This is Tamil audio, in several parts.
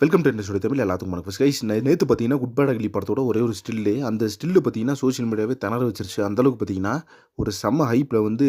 வெல்கம் டு இண்டஸ்ட்ரி தமிழ் எல்லாத்துக்கும் வணக்கம். கைஸ் நேற்று பார்த்தீங்கன்னா குட் பேட் அகலி படத்தோட ஒரே ஒரு ஸ்டில்லு அந்த ஸ்டில்லு பார்த்தீங்கன்னா சோஷியல் மீடியாவே திணற வச்சிருச்சு. அந்தளவுக்கு பார்த்தீங்கன்னா ஒரு செம்ம ஹைப்பில் வந்து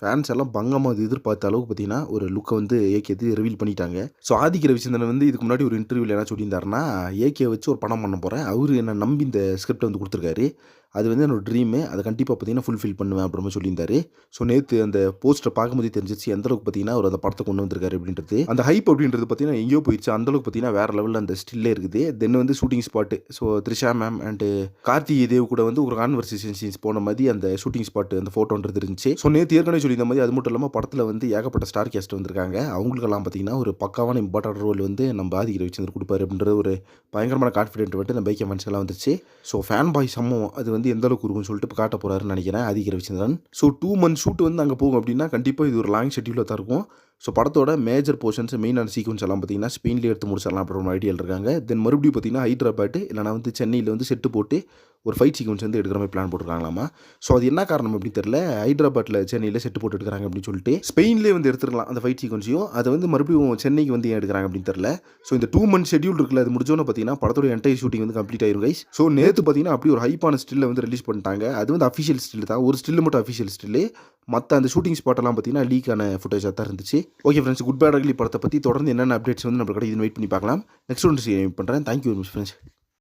ஃபேன்ஸ் எல்லாம் பங்கமாக அது எதிர்பார்த்த அளவுக்கு பார்த்தீங்கன்னா ஒரு லுக்கை வந்து ஏகே ரிவீல் பண்ணிட்டாங்க. ஸோ ஆதிக்க ரவிச்சந்திரன் வந்து இதுக்கு முன்னாடி ஒரு இன்டர்வியூவில் என்ன சொல்லியிருந்தாருன்னா ஏகே வச்சு ஒரு படம் பண்ண போகிறேன் அவர் என்னை நம்பி இந்த ஸ்கிரிப்டை வந்து கொடுத்துருக்காரு. அது வந்து என்னோட ட்ரீமு அதை கண்டிப்பாக பார்த்தீங்கன்னா ஃபுல்ஃபில் பண்ணுவேன் அப்படின்னு சொல்லியிருந்தாரு. ஸோ நேற்று அந்த போஸ்டர் பார்க்கும்போது தெரிஞ்சிச்சு எந்த அளவுக்கு பார்த்தீங்கன்னா அவர் அந்த படத்தை கொண்டு வந்திருக்காரு அப்படின்றது. அந்த ஹைப் அப்படின்றது பார்த்தீங்கன்னா எங்கேயோ போயிடுச்சு அந்தளவுக்கு பார்த்தீங்கன்னா வேற லெவலில் அந்த ஸ்டில்லே இருக்குது. தென் வந்து shooting spot so Trisha ma'am and Karthigai Dev கூட வந்து ஒரு கான்வர்சேஷன் சீன்ஸ் போன மாதிரி அந்த ஷூட்டிங் ஸ்பாட் அந்த ஃபோட்டோன்றது இருந்துச்சு. ஸோ நேற்று ஏற்கனவே சொல்லியிருந்த மாதிரி அது மட்டும் இல்லாமல் படத்தில் வந்து ஏகப்பட்ட ஸ்டார் கேஸ்ட் வந்திருக்காங்க. அவங்களுக்கெல்லாம் பார்த்தீங்கன்னா ஒரு பக்காவான இம்பார்ட்டன்ட் ரோல் வந்து நம்ம ஆதிக்க ரவிச்சந்திரன் கொடுப்பாரு அப்படின்ற ஒரு பயங்கரமான கான்ஃபிடென்ட் வந்து நம்ம பைக் மனசெல்லாம் வந்துச்சு ஸோ ஃபேன் பாய் சம்மம் அது வந்து எந்த அளவுக்கு இருக்கும்னு சொல்லிட்டு இப்போ காட்ட போகிறாருன்னு நினைக்கிறேன். அதிக Ravichandran. So two month shoot வந்து அங்கே போகும் அப்படின்னா கண்டிப்பாக இது ஒரு லாங் ஷெட்யூலில் தான் இருக்கும். ஸோ படத்தோட மேஜர் போர்ஷன்ஸ் மெயினான சீக்வன்ஸ் எல்லாம் பார்த்தீங்கன்னா ஸ்பெயின்லேயே எடுத்து முடிச்சிடலாம் அப்படின்ற ஐடியாவில் இருக்காங்க. தென் மறுபடியும் பார்த்தீங்கன்னா ஹைதராபாத் இல்லைனா வந்து சென்னையில் வந்து செட்டு போட்டு ஒரு ஃபைட் சீக்வன்ஸ் வந்து எடுக்கிற மாதிரி பிளான் போட்டுருக்காங்களாமா? ஸோ அது என்ன காரணம் அப்படின்னு தெரியல. ஹைதராபாத்தில் சென்னையில் செட்டு போட்டு எடுக்கிறாங்க அப்படின்னு சொல்லிட்டு ஸ்பெயின்லேயே வந்து எடுத்துருக்கலாம் அந்த ஃபைட் சீக்வன்ஸையும் அதை வந்து மறுபடியும் சென்னைக்கு வந்து ஏன் எடுக்கிறாங்க அப்படின்னு தெரியல. ஸோ இந்த டூ மந்த் ஷெட்யூல் இருக்குல்ல அது முடிஞ்சோன்னு பார்த்தீங்கன்னா படத்தோட என்டையர் ஷூட்டிங் வந்து கம்ப்ளீட் ஆயிரும் கைஸ் ஸோ நேற்று பார்த்தீங்கன்னா அப்படி ஒரு ஹைப்பான ஸ்டில்ல வந்து ரிலீஸ் பண்ணிட்டாங்க. அது வந்து அஃபிஷியல் ஸ்டில் தான். ஒரு ஸ்டில் மட்டும் அஃபிஷியல் ஸ்டில்லு மற்ற அந்த ஷூட்டிங் ஸ்பாட்டெல்லாம் பார்த்தீங்கன்னா லீக்கான ஃபுட்டேஜாக தான் இருந்துச்சு. Okay friends good bad ugly படத்தை பற்றி தொடர்ந்து என்னென்ன அப்டேட்ஸ் வந்து நம்ம கடை இது வெயிட் பண்ணி பார்க்கலாம். நெக்ஸ்ட் ஒன்று பண்ணுறேன் தேங்க்யூ வெரி மச் ஃப்ரெண்ட்ஸ்